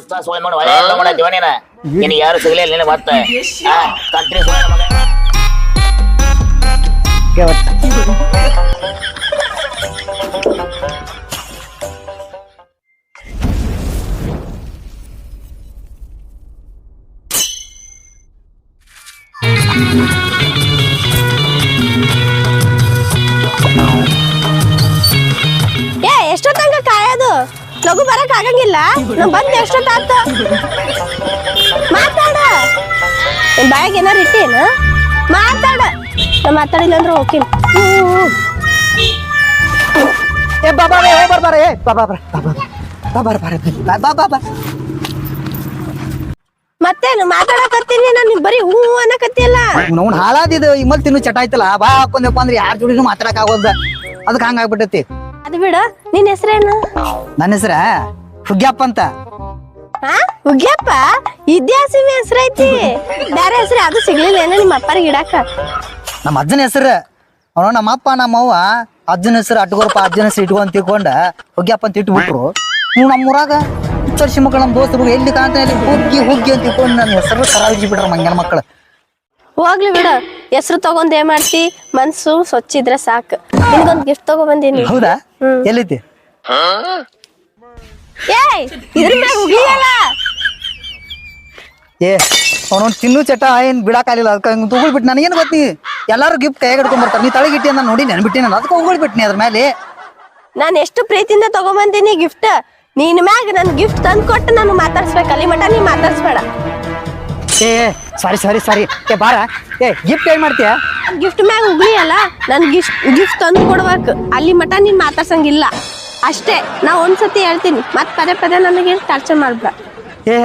ಲುಚ್ಚ soy ಮಾಡಿ ಒಳ್ಳೆ ಎಲ್ಲ ಮಾಡತ್ತೀವ ನೀನ ನಿನಗೆ ಯಾರು ಸಿಗಲೇ ನಿನಗೆ ಮತ್ತೆ. ಕಂಟ್ರಿ ಮಗ. ಎಷ್ಟೊತ್ತಂಗ ಕಾಯೋದು? ಲಘು ಬರಕ್ ಆಗಂಗಿಲ್ಲ ನಾ ಬಂದ್ ಎಷ್ಟೊತ್ತಾತ ಮಾತಾಡ ನಿನ್ ಬಾಯಾಗ ಏನಾರು ಇಟ್ಟೇನ ಮಾತಾಡ ನಾ ಮಾತಾಡಿಲ್ಲ ಅಂದ್ರೆ ಹೋಗ್ತೀನಿ ಏ ಬಾ ಬಾ ಏ ಬರಬಾರ ಏ ಬಾ ಬಾ ಬಾರ ಬಾರ ಮತ್ತೇನು ಮಾತಾಡಕತ್ತೀನಿ ನಾನು ಬರೀ ಹೂ ಅನ್ನಕತ್ತಿಲ್ಲ ಅವ್ನು ಹಾಳಾದಿದ್ದು ಇಮ್ಮಲ್ ತಿನ್ನು ಚಟ ಆಯ್ತಲ್ಲ ಬಾ ಹಾಕೊಂಡಪ್ಪ ಅಂದ್ರೆ ಯಾರ ಜೋಡಿನೂ ಮಾತಾಡಕ್ ಆಗೋದ ಅದಕ್ಕೆ ಹಂಗಾಗ್ಬಿಟ್ಟೈತಿ ಅದು ಬಿಡು. ನಿನ್ ಹೆಸರೇನು? ನನ್ನ ಹೆಸರ? ಹುಗ್ಗ್ಯಪ್ಪ ಅಂತ. ಹಾ ಉಗ್ಯಪ್ಪ ಇದ್ಯಾಸಿಮಿ ಹೆಸರೈತಿ? ಬೇರೆ ಹೆಸರು ಅದು ಸಿಗ್ಲಿಲ್ಲ ಏನ ನಿಮ್ಮ ಅಪ್ಪರಿಗೆ ಇಡಾಕ ನಮ್ಮ ಅಜ್ಜನ ಹೆಸರು. ಅವನು ನಮ್ಮ ಅಪ್ಪ ನಮ್ಮ ಅವ್ವ ಅಜ್ಜನ ಹೆಸರು ಅಟ್ಕೋರಪ್ಪ ಅಜ್ಜನ ಹೆಸರು ಇಟ್ಕೊ ಅಂತ ತಿಳ್ಕೊಂಡ ಹುಗ್ಗ್ಯಪ್ಪ ಅಂತ ಇಟ್ಬಿಟ್ರು. ನೀವು ನಮ್ಮ ಊರಾಗ ಚರ್ಚಿ ಮಕ್ಕಳು ನಮ್ಮ ದೋಸ್ತರು ಎಲ್ಲಿ ಕಾಣ್ತಾನೆ ಹುಗ್ಗಿ ಹುಗ್ಗಿ ಅಂತ ತಿಳ್ಕೊಂಡು ನನ್ನ ಹೆಸರು ಕರಾವಿಸಿ ಬಿಟ್ರ ಮಂಗನ ಮಕ್ಕಳು ಹೋಗ್ಲಿ ಬಿಡ. ಹೆಸರು ತಗೊಂಡ್ ಏನ್ ಮಾಡ್ತಿ? ಮನ್ಸು ಸ್ವಚ್ಛ ಇದ್ರೆ ಸಾಕು. ನಿನ್ಗೊಂದ್ ಗಿಫ್ಟ್ ತಗೋ ಬಂದೀನಿ. ಹೌದಾ? ಎಲ್ಲೈತಿ ಏಯ್ ಇದ್ರ ಮ್ಯಾಗ ಏ ಅವನೊಂದು ತಿನ್ನು ಚಟ ಏನ್ ಬಿಡಕ್ಕಾಗಲಿಲ್ಲ. ಅದಕ್ಕೆ ಹಂಗೆ ತಗೊಳ್ಬಿಟ್ಟು ನನಗೇನು ಗೊತ್ತಿ ಎಲ್ಲಾರು ಗಿಫ್ಟ್ ಕೈಯಾಗ ಹಿಡ್ಕೊಂಡ್ ಬರ್ತಾರೆ. ನೀ ತಳಗಿಟ್ಟಿ ಅಂತ ನೋಡಿ ನೆನ್ಬಿಟ್ಟಿ ನಾನು. ಅದಕ್ಕೆ ಹೋಗ್ಬಿಟ್ನಿ ಅದ್ರ ಮೇಲೆ ನಾನ್ ಎಷ್ಟು ಪ್ರೀತಿಯಿಂದ ತಗೊಂಬಂದೀನಿ ಗಿಫ್ಟ್ ನೀನ್ ಮ್ಯಾಗ ನನ್ ಗಿಫ್ಟ್ ತಂದ್ ಕೊಟ್ಟು ನಾನು ಮಾತಾಡ್ಸ್ಬೇಕು. ಅಲ್ಲಿ ಮಟ ನೀ ಮಾತಾಡ್ಸ್ಬೇಡ. ಏ ಸಾರಿ ಸಾರಿ ಸಾರಿ ಏ ಬಾರ. ಏ ಗಿಫ್ಟ್ ಏನ್ ಮಾಡ್ತೀಯ? ಗಿಫ್ಟ್ ಮ್ಯಾಗ ಉಗ್ಳಿ ಅಲ್ಲ ನನ್ ಗಿಫ್ಟ್ ಗಿಫ್ಟ್ ತಂದು ಕೊಡ್ಬೇಕು. ಅಲ್ಲಿ ಮಟ ನೀನ್ ಮಾತಾಡ್ಸಂಗಿಲ್ಲ. ಅಷ್ಟೇ ನಾ ಒಂದ್ಸತಿ ಹೇಳ್ತೀನಿ. ಮತ್ ಪದೇ ಪದೇ ನನಗೆ ಟಾರ್ಚರ್ ಮಾಡ್ಬೇಡ. ಏ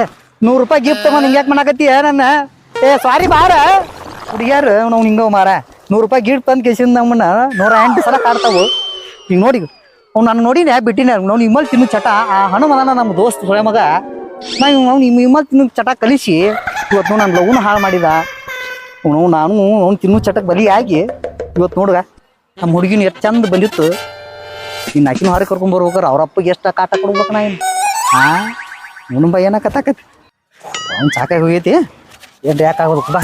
ನೂರು ರೂಪಾಯಿ ಗಿಫ್ಟ್ ತಗೊಂಡ್ ಯಾಕೆ ಮಾಡಕತ್ತೀಯ ನನ್ನ? ಏ ಸಾರಿ ಬಾರ. ಹುಡುಗಿಯಾರು ನಾವು ಹಿಂಗ ಮಾರ ನೂರು ರೂಪಾಯಿ ಗಿಫ್ಟ್ ತಂದು ಕೇಸಿಂದ ನಮ್ಮನ್ನ ನೂರ ಎಂಟು ಸಲ ಕಾಡ್ತಾವು. ಈಗ ನೋಡಿ ಅವ್ನು ನಾನು ನೋಡಿನ ಬಿಟ್ಟಿನ. ನಾವು ನಿಮ್ಮಲ್ಲಿ ತಿನ್ನು ಚಟ ಆ ಹನುಮನ ನಮ್ಮ ದೋಸ್ತ ಸೊಳೆ ಮಗ ನಾ ಅವ್ನು ಇಮ್ಮಲ್ ತಿನ್ನು ಚಟ ಕಲಿಸಿ ಇವತ್ತು ನಾನು ಲಗುನ ಹಾಳು ಮಾಡಿದ. ಅವನು ನಾನು ಅವ್ನು ತಿನ್ನು ಚಟಕ್ಕೆ ಬಲಿಯಾಗಿ ಇವತ್ತು ನೋಡ್ಗ ನಮ್ಮ ಹುಡುಗಿನ ಎಷ್ಟು ಚಂದ ಬಂದಿತ್ತು ಇನ್ನು ಆಕಿನ ಹೊರಗೆ ಕರ್ಕೊಂಡ್ ಬರ್ಬೇಕಾರೆ, ಅವ್ರ ಅಪ್ಪಗೆ ಎಷ್ಟು ಕಾಟ ಕೊಡ್ಬೇಕು ನಾ ಇನ್ನು. ಹಾ ಇವನು ಬೈ ಏನಕತ್ತಾಕತಿ ಅವ್ನು ಸಾಕಾಗಿ ಹೋಗೈತಿ. ಎಡ್ ಯಾಕಾಗೋದು ಬಾ.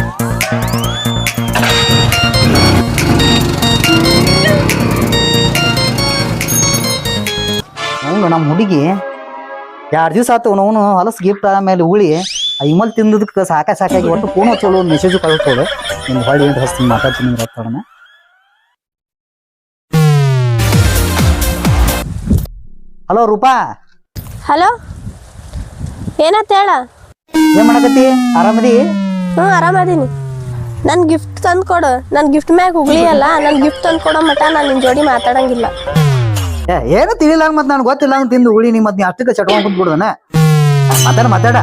ಅವನು ನಮ್ಮ ಹುಡುಗಿ ಎರಡು ದಿವಸ ಆತು ಅವನು ಹೊಲಸು ಗಿಫ್ಟ್ ಆಮೇಲೆ ಉಳಿ. ಆ ಇಮಲ್ ತಿಂದದಕ್ಕೆ ಸಾಕ ಸಾಕಾಗಿ ಒಟ್ಟು ಫೋನ್ ಹಚ್ಚೋಳು ಒಂದು ಮೆಸೇಜು ಕಳ್ಸೋಳು ನಿಮ್ಗೆ ಹೊಳ್ಳಿ ಅಂತ ಹಸ್ತಿ ಮಾತಾಡ್ತೀನಿ ಅಂದ್ರೆ ಹಲೋ ರೂಪಾ. ಹಲೋ? ಏನತ್ತ ಹೇಳ? ಏನ್ ಮಾಡಕತ್ತಿ? ಆರಾಮದಿ ಹ್ಮ್ ಆರಾಮದೀನಿ ನನ್ ಗಿಫ್ಟ್ ತಂದು ಕೊಡು. ನನ್ ಗಿಫ್ಟ್ ಮ್ಯಾಗ ಹುಗ್ಲಿ ಅಲ್ಲ ನನ್ ಗಿಫ್ಟ್ ತಂದು ಕೊಡೋ ಮಟ ನಾನು ನಿನ್ ಜೋಡಿ ಮಾತಾಡಂಗಿಲ್ಲ. ಏ ಏನೋ ತಿಳಿಲ್ಲ ಮತ್ತೆ ನಾನು ಗೊತ್ತಿಲ್ಲ ಅಂತ ತಿಂದು ಉಳಿ ನೀ ಮತ್ತೆ ನೀ ಅಷ್ಟಕ್ಕೆ ಚಟ್ಕೊಂಡ್ ಮಾತಾಡ ಮಾತಾಡ?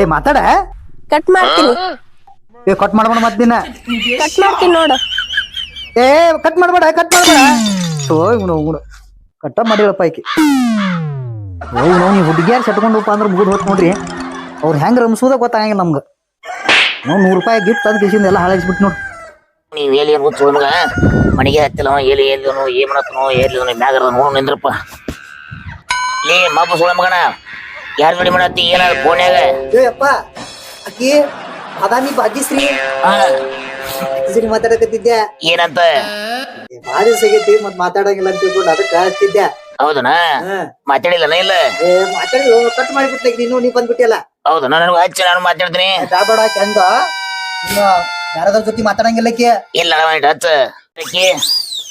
ಏ ಮಾತಾಡ? ಕಟ್ ಮಾಡ್ತೀನಿ. ಏ ಕಟ್ ಮಾಡ್ಬೇಡ ಮತ್ತೆ ದಿನ ಕಟ್ ಮಾಡ್ತೀನಿ ನೋಡು. ಏ ಕಟ್ ಮಾಡ್ಬೇಡ ಕಟ್ ಮಾಡ್ಬೇಡ. ಇವನು ಇವನು ಕಟ್ಟ ಮಾಡಿರಪ್ಪ ಆಕಿ. ಓ ಇವನು ನೀವು ಹುಡುಗಿಯಾರು ಸೆಟ್ಕೊಂಡಪ್ಪ ಅಂದ್ರೆ ಮುಗಿದು ಹೋತ್ ನೋಡ್ರಿ. ಅವ್ರು ಹೆಂಗ್ ರಮಿಸೋದ ಗೊತ್ತಾಗಂಗಿಲ್ಲ ನಮ್ಗೆ. ನಾವು ನೂರು ರೂಪಾಯಿ ಗಿಫ್ಟ್ ತಂದು ಕಿಸಿಂದ ಎಲ್ಲ ಹಾಳಾಗಿಸ್ಬಿಟ್ಟು ನೋಡಿ. ನೀವು ಎಲ್ಲಿ ಏನು ಗೊತ್ತು ಮಗ? ಮನೆಗೆ ಹತ್ತಿಲ್ಲ ಎಲ್ಲಿ ಎಲ್ಲಿದನು ಏನ್ ಮಾಡತ್ತನೋ ಎಲ್ಲಿದನು ಮ್ಯಾಗರ ನೋಡು ನಿಂದ್ರಪ್ಪ. ಲೇ ಮಬ್ಬ ಸೋಳ ಮಗನ. ಯಾರ ನೋಡಿ ಮಾಡತ್ತಿ? ಏನ ಫೋನ್ಯಾಗ? ಅಪ್ಪ ಅಕ್ಕಿ ಅದಾಮಿ ಭಾಗ್ಯಶ್ರೀ. ಭಾಗ್ಯಶ್ರೀ ಮಾತಾಡಕತ್ತಿದ್ದೆ ಏನಂತ? ಭಾರಿ ಸಿಗತ್ತಿ ಮತ್ ಮಾತಾಡಂಗಿಲ್ಲ ಅಂತ ತಿಳ್ಕೊಂಡು ಅದಕ್ಕೆ ಹಚ್ತಿದ್ದೆ ಹೌದನಾ? ಮಾತಾಡಿಲ್ಲನ ಇಲ್ಲ? ಏ ಮಾತಾಡಿ ಕಟ್ ಮಾಡಿಬಿಟ್ಟೆ ನೀನು ನೀ ಬಂದ್ಬಿಟ್ಟಿಯಲ್ಲ? ಹೌದನಾ ನನಗೆ ಹಚ್ಚಿ ನಾನು ಮಾತಾಡ್ತೀನಿ. ಬೇಡ ಹೆಂಗ ಇನ್ನು ಯಾರದ್ರ ಜೊತೆ ಮಾತಾಡಂಗಿಲ್ಲಕ್ಕೆ ಇಲ್ಲ ಹಚ್ಚ.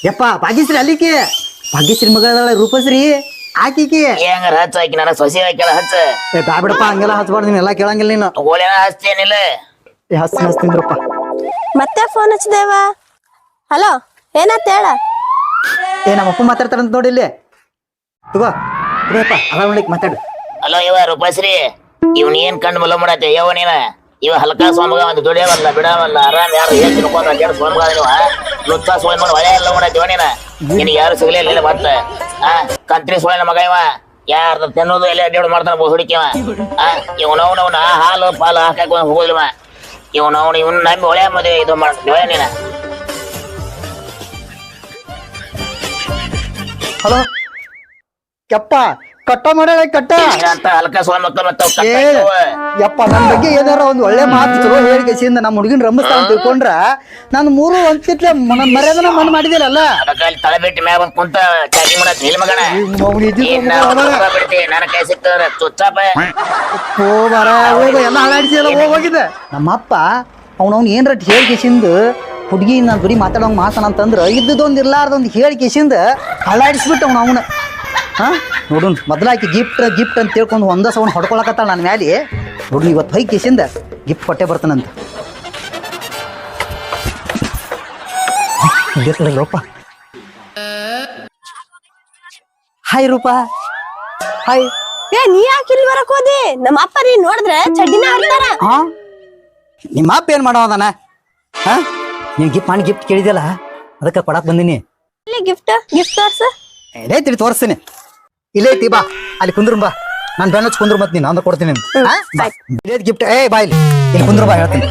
ಯಪ್ಪ ಭಾಗ್ಯಶ್ರೀ ಅಲ್ಲಿಕೆ? ಭಾಗ್ಯಶ್ರೀ ಮಗಳ ರೂಪಶ್ರೀ? ಆಕಿಕೆ. ಹೆಂಗಾರ ಹಚ್ಚ ಆಕಿ ನನಗೆ ಸೊಸಿ ಹಾಕ್ಯಾಳ ಹಚ್ಚ? ಏ ಬ್ಯಾಬಿಡಪ್ಪ ಹಂಗೆಲ್ಲ ಹಚ್ಬಾರ್ದು ನೀನ್ ಎಲ್ಲ ಕೇಳಂಗಿಲ್ಲ ನೀನು. ಗೋಳಿನ ಹಚ್ತೇನಿಲ್ಲ ಏ ಹಸ್ ಹಸ್ತಿಂದ್ರಪ್ಪ ಮತ್ತೆ ಫೋನ್ ಹಚ್ಚಿದೇವ ಹಲೋ ಏನಂತ ಹೇಳ? ಏ ನಮ್ಮ ಅಪ್ಪ ಮಾತಾಡ್ತಾರಂತ ನೋಡಿ ಇಲ್ಲಿ. ತಗೋ ತಗೋಪ್ಪ ಅದ ನೋಡ್ಲಿಕ್ಕೆ ಮಾತಾಡು. ಅಲೋ ಇವ ರೂಪಾಶ್ರೀ ಇವ್ನ ಏನ್ ಕಂಡು ಮಲ ಮಾಡತ್ತೆ? ಯಾವ ನೀನ? ಇವ ಹಲ್ಕ ಸ್ವಾಮಗ ಒಂದು ದುಡಿಯವಲ್ಲ ಬಿಡವಲ್ಲ ಆರಾಮ್ ಯಾರು ಏನ್ ತಿನ್ಕೊಂಡ್ ಅಡ್ಯಾಡ ಸ್ವಾಮಗ ನೀವ ಲುಚ್ಚ ಸ್ವಾಮಿ ಮಾಡಿ ಒಳ್ಳೆ ಎಲ್ಲ ನೀನ. ನಿನಗೆ ಯಾರು ಸಿಗ್ಲಿಲ್ಲ ಮತ್ತೆ, ಆ? ಕಂತ್ರಿ ಸ್ವಾಮಿನ ಮಗ ಇವ. ಯಾರ್ದ ತಿನ್ನೋದು ಎಲ್ಲ ಅಡ್ಡಾಡು ಮಾಡ್ತಾನ ಹುಡುಕಿವ ಆ? ಇವನವನವನ ಹಾಲು ಪಾಲು ಹಾಕಕ್ ಹೋಗುದಿಲ್ವ ಇವನವನ ಇವನ್ ನಂಬಿ ಒಳ್ಳೆ ಮದುವೆ ಇದು ಮಾಡ್ತೀವ ನೀನ. ಹಲೋ. ಯಪ್ಪ ಕಟ್ಟ ಮಾಡ್ಯಾಳ ಕಟ್ಟ. ಅಂತ ಹಲ್ಕ ಸ್ವಾಮಿ ಏ ಯಪ್ಪ ನನ್ ಬಗ್ಗೆ ಏನಾರ ಒಂದ್ ಒಳ್ಳೆ ಮಾತು ಚಲೋ ಹೇಳಿ ಕೇಸಿಂದ ನಮ್ಮ ಹುಡುಗಿನ ರಂಭಿಸ್ತಾನ ತಿಳ್ಕೊಂಡ್ರ ನಾನು ಮೂರು ಒಂದ್ಕಿತ್ಲೆ ನನ್ನ ಮರ್ಯಾದನ ಮನ್ ಮಾಡಿದಿರಲ್ಲ ಅದಕ್ಕ ಅಲ್ಲಿ ಬಿಟ್ಟು ಮ್ಯಾಗ ಬಂದ್ ಕುಂತ ಚಾಟಿ ಮಾಡಕ್ ನಿಲ್ ಮಗನ. ಅವ್ನು ಇದ್ದಿದ್ದು ಬಿಡ್ತಿ ನನ್ನ ಕೈ ಸಿಕ್ತದ್ರ ಚುಚ್ಚಾಪ. ಓ ಬರ ಹೋಗ ಎಲ್ಲ ಹಾಳಾಡಿಸಿಲ್ಲ ಹೋಗಿದ್ದೆ ನಮ್ಮಪ್ಪ ಅವನವ್ನ ಏನ್ರ ಹೇಳಿ ಕೇಸಿಂದ ಹುಡುಗಿ ನಾನು ಬರೀ ಮಾತಾಡೋಂಗ್ ಮಾತಾನ ಅಂತಂದ್ರ ಇದ್ದದೊಂದು ಇರ್ಲಾರ್ದೊಂದು ಹೇಳಿಕೆಸಿಂದ ಕೇಸಿಂದ ಹಾಳಾಡಿಸ್ಬಿಟ್ಟು ಅವನು ಅವನ. ಹಾ? ನೋಡು ಮೊದ್ಲಾಕಿ ಗಿಫ್ಟ್ ಗಿಫ್ಟ್ ಅಂತ ತಿಳ್ಕೊಂಡು ಒಂದ ಸೌಂಡ್ ಹೊಡ್ಕೊಳಕತ್ತಾಳ ನನ್ನ ಮ್ಯಾಲೆ. ನೋಡು ಇವತ್ತು ಹೈ ಕೇಸಿಂದ ಗಿಫ್ಟ್ ಕೊಟ್ಟೆ ಬರ್ತಾನಂತ. ರೂಪ? ಹಾಯ್ ರೂಪಾ. ಹಾಯ್ ಏ ನೀ ಯಾಕೆ ಇಲ್ಲಿ ಬರಕ್ ಹೋದಿ? ನಮ್ಮ ಅಪ್ಪ ರೀ ನೋಡಿದ್ರೆ ಚಡ್ಡಿನ ಹಾಕ್ತಾರ. ಹಾ? ನಿಮ್ಮ ಅಪ್ಪ ಏನ್ ಮಾಡೋದನ ಹಾ? ನೀನ್ ಗಿಫ್ಟ್ ಮಾಡಿ ಗಿಫ್ಟ್ ಕೇಳಿದ್ಯಲ್ಲ ಅದಕ್ಕೆ ಕೊಡಕ್ ಬಂದಿನಿ. ಇಲ್ಲಿ ಗಿಫ್ಟ್ ಗಿಫ್ಟ್ ತೋರ್ಸ. ಏನೇ ತಿಳಿ ತೋರಿಸ್ತೀನಿ. ಇಲ್ಲೇ ಐತಿ ಬಾ. ಅಲ್ಲಿ ಕುಂದ್ರ ಬಾ. ನಾನು ಬೆನ್ನ ಕುಂದ್ರ ಮತ್ ನೀನು ಅಂದ್ರೆ ಕೊಡ್ತೀನಿ? ಬಾ. ಗಿಫ್ಟ್ ಏ ಬಾ ಇಲ್ಲಿ. ಇಲ್ಲಿ ಕುಂದ್ರು ಬಾ ಹೇಳ್ತೀನಿ.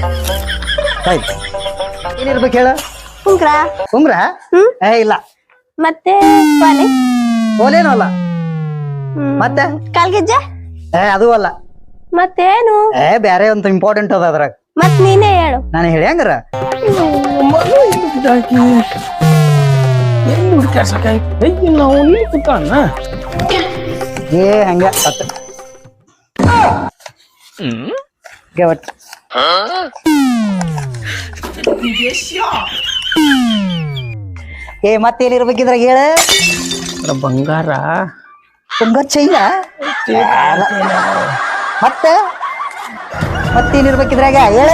ಬಾ ಇಲ್ಲಿ. ಏನಿರ್ಬೇಕು ಹೇಳ? ಕುಂಕ್ರ ಕುಂಗ್ರ ಏ ಇಲ್ಲ. ಮತ್ತೆ ಬಾಲೆ ಓಲೇನು ಅಲ್ಲ. ಮತ್ತೆ? ಕಾಲ್ಗೆಜ್ಜೆ ಏ ಅದು ಅಲ್ಲ. ಮತ್ತೇನು? ಏ ಬೇರೆ ಒಂದು ಇಂಪಾರ್ಟೆಂಟ್ ಅದ ಅದ್ರಾಗ. ಮತ್ ನೀನೇ ಹೇಳು. ನಾನು ಹೇಳಿ ಹಂಗಾರ? ಅಯ್ಯ ನಾವು ನೀ ಕೂತಾನ ಏ ಹಂಗ ಒಟ್ಟ ಏ ಮತ್ತೇನಿರ್ಬೇಕಿದ್ರ ಹೇಳ? ಬಂಗಾರ. ಬಂಗಾರ ಚೈನ? ಮತ್ತ? ಮತ್ತೇನಿರ್ಬೇಕಿದ್ರಾಗ ಹೇಳ.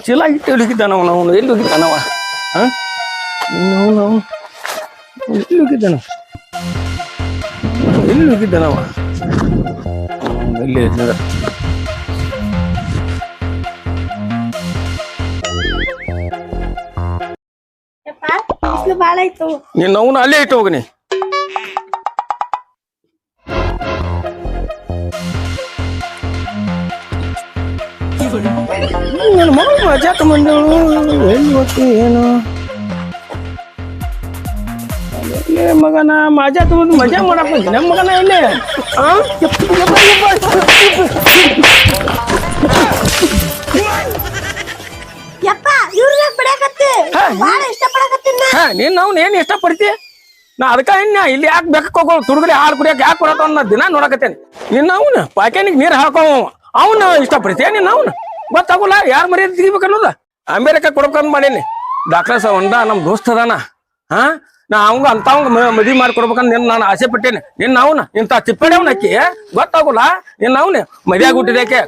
ಅವನ ಚೀಲ ಇಟ್ಟು ಹುಡುಕಿದ್ದಾನ ನಾವು ಎಲ್ಲಿ ಹೋಗಿದ್ದಾನವ? ಅವನು ಎಲ್ಲಿ ಹೋಗಿದ್ದಾನ ಎಲ್ಲಿ ಹೋಗಿದ್ದಾನವ? ಎಲ್ಲಿ ನೀನು ಅವನು ಅಲ್ಲೇ ಇಟ್ಟು ಹೋಗನಿ ಮಗಳು ಮಜಾ ತಗೊಂಡವಳು ಎಲ್ಲಿ ಹೋಗ್ತಿ ಏನು? ಮಗನ ಮಜಾ ತಗೊಂಡು ಮಜಾ ಮಾಡಕ್ ಬಂದಿ ನಮ್ಮ ಮಗನ ಇಷ್ಟ ಹಾ. ನೀನ್ ಅವ್ನ ಏನ್ ಇಷ್ಟಪಡ್ತಿ? ನಾ ಅದಕ್ಕ ಇನ್ನ ಇಲ್ಲಿ ಯಾಕೆ ಬೇಕು ಹೋಗೋಳು ತುಡುಗಲಿ ಹಾಲು ಕುಡಿಯಕ್ ಯಾಕೆ ಕೊಡತ್ತ ನಾ ದಿನ ನೋಡಕತ್ತೇನೆ. ನಿನ್ನ ಅವನು ಪಾಕ್ಯಾನಿಗೆ ನೀರು ಹಾಕೋ ಅವನು ಇಷ್ಟಪಡ್ತೀಯ ನಿನ್ನ ಅವನು? ಗೊತ್ತಾಗೋಲ್ಲ ಯಾರ ಮರ್ಯಾದೆ ತೆಗಿಬೇಕು ಅನ್ನೋದ? ಅಮೇರಿಕ ಕೊಡ್ಬೇಕಂತ ಮಾಡೀನಿ. ಡಾಕ್ಟರ್ ಒಂದ ನಮ್ ದೋಸ್ತ ಅದಾನ. ಹಾ? ನಾ ಅವಂಗ ಅಂತವಂಗ ಮದ್ವಿ ಮಾಡಿ ಕೊಡ್ಬೇಕಂತ ನಿನ್ನ ನಾನು ಆಸೆ ಪಟ್ಟೇನೆ. ನಿನ್ನ ಅವನ ಇಂಥ ಚಿಪ್ಪಡೆ ಅವನಕ್ಕಿ ಗೊತ್ತಾಗೋಲ್ಲ? ನಿನ್ನ ಅವನು, ಮದ್ಯಾಗ ಹುಟ್ಟಿದೇಕೆ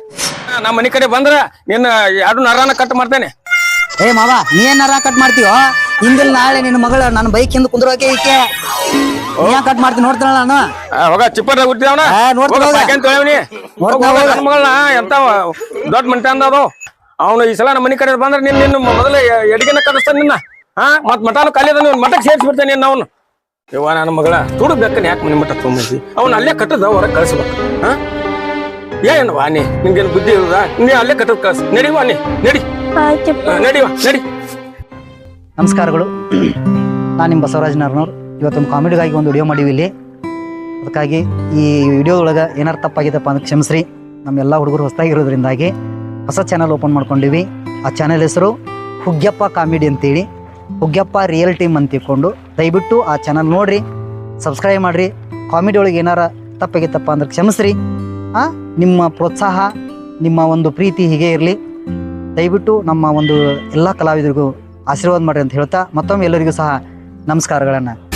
ನಮ್ಮ ಮನೆ ಕಡೆ ಬಂದ್ರ ನಿನ್ನ ಎರಡು ನರಾನ ಕಟ್ ಮಾಡ್ತೇನೆ. ಏ ಮಾವ ನೀ ಏನಾರ ಕಟ್ ಮಾಡ್ತೀವೋ ಹಿಂದಿಲ್ ನಾಳೆ ನಿನ್ನ ಮಗಳ ನನ್ನ ಬೈಕ್ ಹಿಂದ್ ಕುಂದ್ರೋಕೆ ಈಕೆ. ನೀ ಕಟ್ ಮಾಡ್ತೀನಿ ನೋಡ್ತಾನಲ್ಲ ನಾನು? ಹೋಗ ಚಿಪ್ಪದ ಹುಟ್ಟಿದವನ ಆ, ನೋಡ್ತೀನಿ ಹೋಗ. ನೋಡ್ತೀನಿ ಹೋಗ. ನನ್ನ ಮಗಳನ್ನ ಎಂತ ದೊಡ್ಡ ಮಂಟ ಅಂದದು ಅವನು ಈ ಸಲ ನಮ್ಮ ಮನೆ ಕಡೆ ಬಂದ್ರೆ ನಿನ್ನ ನಿನ್ನ ಮೊದಲ ಎಡಿಗೆನ ಕಳಿಸ್ತಾನೆ ನಿನ್ನ. ಹಾ ಮತ್ ಮಠಾನು ಖಾಲಿ ಅದ ನೀವು ಮಠಕ್ಕೆ ಸೇರಿಸಿ ಬಿಡ್ತಾನೆ ನಿನ್ನ ಅವನು. ಇವ ನನ್ನ ಮಗಳ ತುಡು ಬೆಕ್ಕನ ಯಾಕೆ ಮನೆ ಮಠ ತುಂಬಿಸಿ ಅವ್ನ ಅಲ್ಲೇ ಕಟ್ಟದ ಹೊರಗೆ ಕಳಿಸ್ಬೇಕು. ಹಾ ಏನವಾ ನೀ ನಿನ್ಗೇನು ಬುದ್ಧಿ ಇರುದ? ನೀ ಅಲ್ಲೇ ಕಟ್ಟದ್ ಕಳ್ಸ. ನಡಿ ವಾಣಿ ನಡಿ. ನಡಿವಾ ನಡಿ ನಮಸ್ಕಾರಗಳು. ನಾನು ನಿಮ್ಮ ಬಸವರಾಜ್ ನಾರ್ನವ್ರು ಇವತ್ತೊಂದು ಕಾಮಿಡಿಗಾಗಿ ಒಂದು ವಿಡಿಯೋ ಮಾಡೀವಿ ಇಲ್ಲಿ. ಅದಕ್ಕಾಗಿ ಈ ವಿಡಿಯೋ ಒಳಗೆ ಏನಾರು ತಪ್ಪಾಗಿದ್ದಪ್ಪ ಅಂದ್ರೆ ಕ್ಷಮಿಸ್ರಿ. ನಮ್ಮ ಎಲ್ಲ ಹುಡುಗರು ಹೊಸದಾಗಿರೋದ್ರಿಂದಾಗಿ ಹೊಸ ಚಾನಲ್ ಓಪನ್ ಮಾಡ್ಕೊಂಡಿವಿ. ಆ ಚಾನಲ್ ಹೆಸರು ಹುಗ್ಗಪ್ಪ ಕಾಮಿಡಿ ಅಂತೇಳಿ. ಹುಗ್ಗಪ್ಪ ರಿಯಲ್ ಟೀಮ್ ಅಂತ ತಿಳ್ಕೊಂಡು ದಯವಿಟ್ಟು ಆ ಚಾನಲ್ ನೋಡ್ರಿ ಸಬ್ಸ್ಕ್ರೈಬ್ ಮಾಡಿರಿ. ಕಾಮಿಡಿ ಒಳಗೆ ಏನಾರ ತಪ್ಪಾಗಿತ್ತಪ್ಪ ಅಂದ್ರೆ ಕ್ಷಮಿಸ್ರಿ. ಆ? ನಿಮ್ಮ ಪ್ರೋತ್ಸಾಹ, ನಿಮ್ಮ ಒಂದು ಪ್ರೀತಿ ಹೀಗೆ ಇರಲಿ. ದಯವಿಟ್ಟು ನಮ್ಮ ಒಂದು ಎಲ್ಲ ಕಲಾವಿದರಿಗೂ ಆಶೀರ್ವಾದ ಮಾಡಿರಿ ಅಂತ ಹೇಳ್ತಾ ಮತ್ತೊಮ್ಮೆ ಎಲ್ಲರಿಗೂ ಸಹ ನಮಸ್ಕಾರಗಳನ್ನು.